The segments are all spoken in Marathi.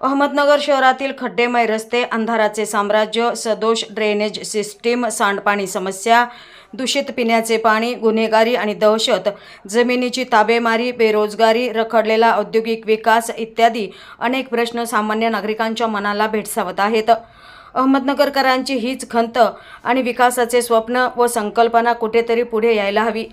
अहमदनगर शहरातील खड्डेमय रस्ते अंधाराचे साम्राज्य सदोष ड्रेनेज सिस्टीम सांडपाणी समस्या दूषित पिण्याचे पाणी गुन्हेगारी आणि दहशत जमिनीची ताबेमारी बेरोजगारी रखडलेला औद्योगिक विकास इत्यादी अनेक प्रश्न सामान्य नागरिकांच्या मनाला भेडसावत आहेत. अहमदनगरकरांची हीच खंत आणि विकासाचे स्वप्न व संकल्पना कुठेतरी पुढे यायला हवी.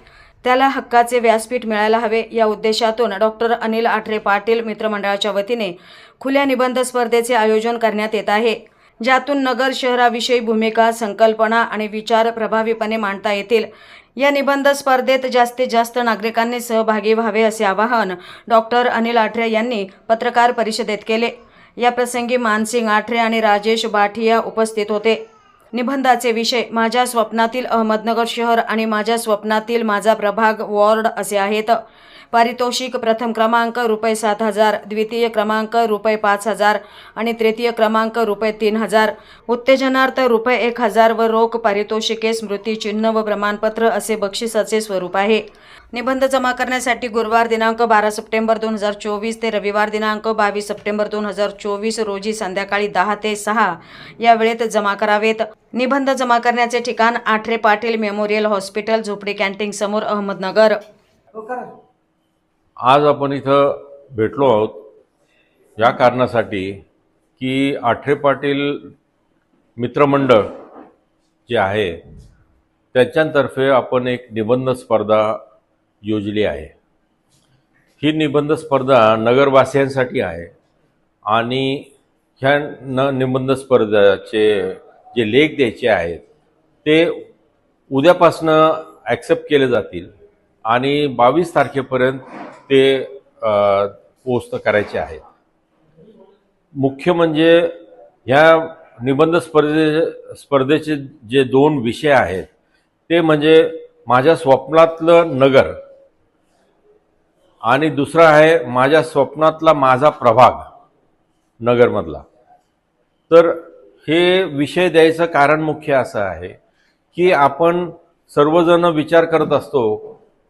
त्याला हक्काचे व्यासपीठ मिळायला हवे. या उद्देशातून डॉक्टर अनिल आठरे पाटील मित्रमंडळाच्या वतीने खुल्या निबंध स्पर्धेचे आयोजन करण्यात येत आहे. ज्यातून नगर शहराविषयी भूमिका संकल्पना आणि विचार प्रभावीपणे मांडता येतील. या निबंध स्पर्धेत जास्तीत जास्त नागरिकांनी सहभागी व्हावे असे आवाहन डॉक्टर अनिल आठरे यांनी पत्रकार परिषदेत केले. या प्रसंगी मानसिंग आठरे आणि राजेश बाठिया उपस्थित होते. निबंधाचे विषय माझ्या स्वप्नातील अहमदनगर शहर आणि माझ्या स्वप्नातील माझा प्रभाग वॉर्ड असे आहेत. पारितोषिक प्रथम क्रमांक रुपये सात हजार द्वितीय क्रमांक रुपये पाच हजार आणि तृतीय क्रमांक रुपये तीन हजार. उत्तेजनार्थ रुपये एक हजार व रोख पारितोषिके स्मृतिचिन्ह व प्रमाणपत्र असे बक्षिसाचे स्वरूप आहे. निबंध जमा करण्यासाठी गुरुवार दिनांक बारा सप्टेंबर दोन हजार चोवीस ते रविवार दिनांक बावीस सप्टेंबर दोन हजार चोवीस रोजी संध्याकाळी दहा ते सहा या वेळेत जमा करावेत. निबंध जमा करण्याचे ठिकाण आठरे पाटील मेमोरियल हॉस्पिटल झोपडी कॅन्टीन समोर अहमदनगर. आज आपण इथं भेटलो आहोत. या कारणासाठी की आठरे पाटील मित्रमंडळ जे आहे त्यांच्यातर्फे आपण एक निबंध स्पर्धा योजली आहे. ही निबंध स्पर्धा नगरवासियांसाठी आहे आणि ह्या न निबंध स्पर्धाचे जे लेख द्यायचे आहेत ते उद्यापासनं ॲक्सेप्ट केले जातील आणि बावीस तारखेपर्यंत ते पोस्ट करायचे आहेत. मुख्य म्हणजे ह्या निबंध स्पर्धे स्पर्धेचे जे दोन विषय आहेत ते म्हणजे माझ्या स्वप्नातलं नगर आणि दुसरा आहे माझ्या स्वप्नातला माझा प्रभाग नगरमधला. तर हे विषय द्यायचं कारण मुख्य असं आहे की आपण सर्वजण विचार करत असतो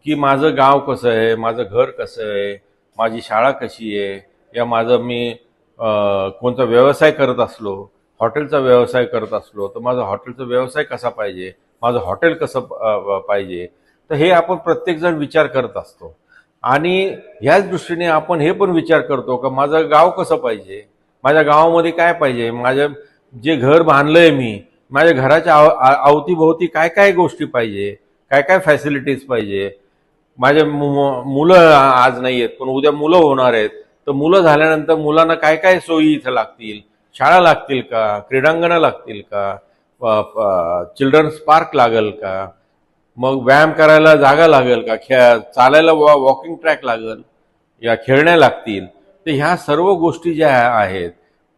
की माझं गाव कसं आहे माझं घर कसं आहे माझी शाळा कशी आहे या माझं मी कोणता व्यवसाय करत असलो हॉटेलचा व्यवसाय करत असलो तर माझा हॉटेलचा व्यवसाय कसा पाहिजे माझं हॉटेल कसं पाहिजे तर हे आपण प्रत्येकजण विचार करत असतो. आणि ह्याच दृष्टीने आपण हे पण विचार करतो का माझं गाव कसं पाहिजे? माझ्या गावामध्ये काय पाहिजे? माझ्या जे घर बांधलंय मी माझ्या घराच्या आव अवतीभोवती काय काय गोष्टी पाहिजे? काय काय फॅसिलिटीज पाहिजे? माझे मु- मुलं आज नाही आहेत पण उद्या मुलं होणार आहेत. तर मुलं झाल्यानंतर मुलांना काय काय सोयी इथं लागतील? शाळा लागतील का? क्रीडांगणं लागतील का? चिल्ड्रन्स पार्क लागेल का? मग व्यायाम करायला जागा लागेल का? खेळ चालायला वॉ वॉकिंग ट्रॅक लागेल या खेळण्या लागतील. तर ह्या सर्व गोष्टी ज्या आहेत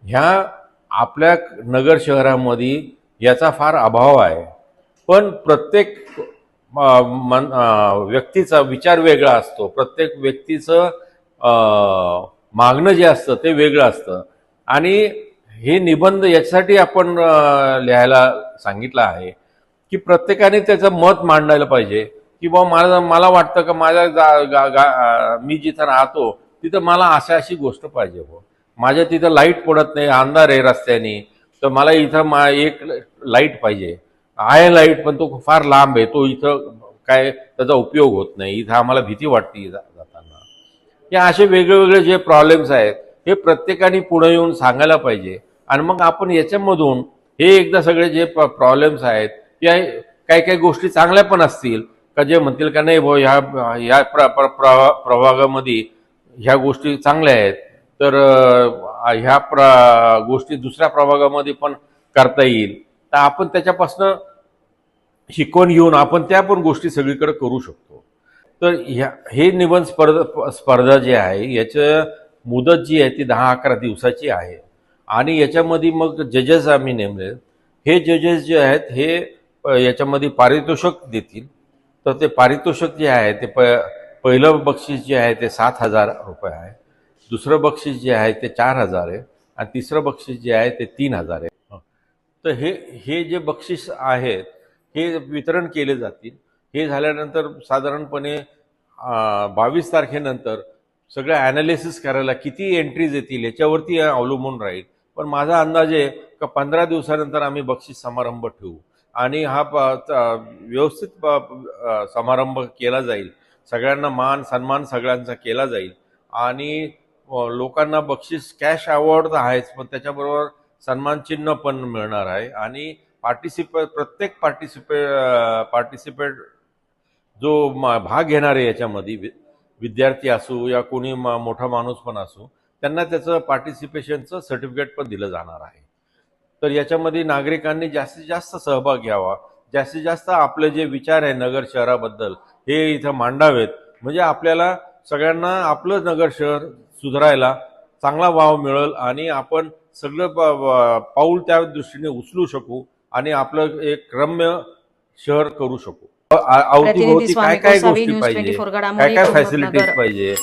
ह्या आपल्या नगर शहरामध्ये याचा फार अभाव आहे. पण प्रत्येक मन व्यक्तीचा विचार वेगळा असतो. प्रत्येक व्यक्तीचं मागणं जे असतं ते वेगळं असतं. आणि हे निबंध याच्यासाठी आपण लिहायला सांगितलं आहे. की प्रत्येकाने त्याचं मत मांडायला पाहिजे. की बा मला मला वाटतं का माझ्या गा, गा, मी जिथं राहतो तिथं मला अशा अशी गोष्ट पाहिजे हो माझ्या तिथं लाइट पडत नाही अंधार आहे रस्त्याने. तर मला इथं मा एक लाइट पाहिजे. आहे लाइट पण तो फार लांब आहे. तो इथं काय त्याचा उपयोग होत नाही. इथं आम्हाला भीती वाटते जाताना. या असे वेगवेगळे जे प्रॉब्लेम्स आहेत हे प्रत्येकाने पुढे येऊन सांगायला पाहिजे. आणि मग आपण याच्यामधून हे एकदा सगळे जे प्रॉब्लेम्स आहेत या काही काही गोष्टी चांगल्या पण असतील. का जे म्हणतील का नाही भाऊ ह्या ह्या प्र, प्रभागामध्ये ह्या गोष्टी चांगल्या आहेत. तर ह्या प्र गोष्टी दुसऱ्या प्रभागामध्ये पण करता येईल. तर आपण त्याच्यापासनं शिकवण घेऊन आपण त्या पण गोष्टी सगळीकडे करू शकतो. तर ह्या हे निबंध स्पर्धा स्पर्धा जी आहे याचं मुदत जी आहे ती दहा अकरा दिवसाची आहे. आणि याच्यामध्ये मग जजेस आम्ही नेमले. हे जजेस जे आहेत हे याच्यामध्ये पारितोषिक देतील. तर ते पारितोषिक जे आहे ते प पहिलं बक्षीस जे आहे ते सात हजार रुपये आहे. दुसरं बक्षीस जे आहे ते चार हजार आहे. आणि तिसरं बक्षीस जे आहे ते तीन हजार आहे. तर हे हे जे बक्षीस आहेत हे वितरण केले जातील. हे झाल्यानंतर साधारणपणे बावीस तारखेनंतर सगळं ॲनालिसिस करायला किती एंट्रीज येतील याच्यावरती अवलंबून राहील. पण माझा अंदाज आहे का पंधरा दिवसानंतर आम्ही बक्षीस समारंभ ठेवू. आणि हा प- व्यवस्थित समारंभ केला जाईल. सगळ्यांना मान सन्मान सगळ्यांचा केला जाईल. आणि लोकांना बक्षीस कॅश अवॉर्ड तर आहेच पण त्याच्याबरोबर सन्मान चिन्ह पण मिळणार आहे. आणि पार्टिसिपे प्रत्येक पार्टिसिपे पार्टिसिपेट जो भाग घेणार आहे याच्यामध्ये वि- विद्यार्थी असू या कोणी मोठा माणूस पण असू त्यांना त्याचं पार्टिसिपेशनचं सर्टिफिकेट पण दिलं जाणार आहे. तर याच्यामध्ये नागरिकांनी जास्तीत जास्त सहभाग घ्यावा. जास्तीत जास्त आपले जे विचार आहे नगर शहराबद्दल हे इथं मांडावेत. म्हणजे आपल्याला सगळ्यांना आपलं नगर शहर सुधारायला चांगला वाव मिळेल आणि आपण सगळं पाऊल त्या दृष्टीने उचलू शकू आणि आपलं एक रम्य शहर करू शकू. अवतीभोवती काय काय गोष्टी पाहिजे? 24 काय काय. फॅसिलिटीज पाहिजे?